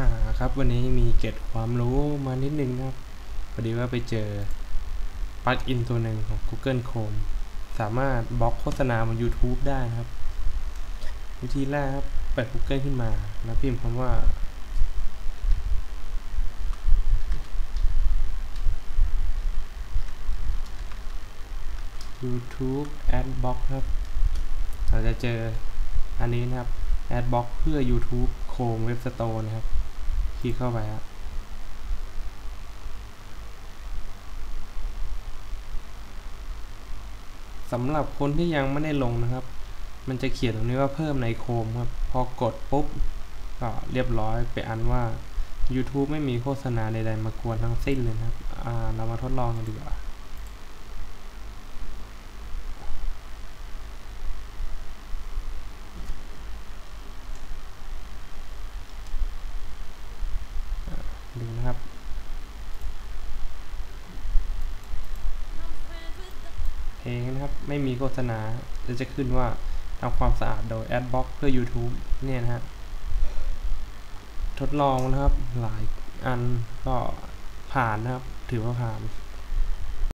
อ่าครับวันนี้มีเกร็ดความรู้มานิดนึงครับพอดีว่าไปเจอปลั๊กอินตัวหนึ่งของ Google Chrome สามารถบล็อกโฆษณาบน YouTube ได้นะครับ วิธีแรกครับเปิด Google ขึ้นมาแล้วพิมพ์คำว่า YouTube Adblock ครับเราจะเจออันนี้นะครับ Adblock เพื่อ YouTube Chrome Web Store นะครับ ลิกเข้าไปครับสำหรับคนที่ยังไม่ได้ลงนะครับ มันจะเขียนตรงนี้ว่าเพิ่มในโคมครับ พอกดปุ๊บ ก็เรียบร้อยไปอันว่า YouTube ไม่มีโฆษณาใดๆมากวนทั้งสิ้นเลยนะครับ เรามาทดลองกันดีกว่า ดูนะครับเพลงนะครับ ไม่มีโฆษณาแล้วจะขึ้นว่าทำความสะอาดโดย Adblock เพื่อ YouTube เนี่ยนะฮะ ทดลองนะครับ หลายอันก็ผ่านนะครับ ถือว่าผ่าน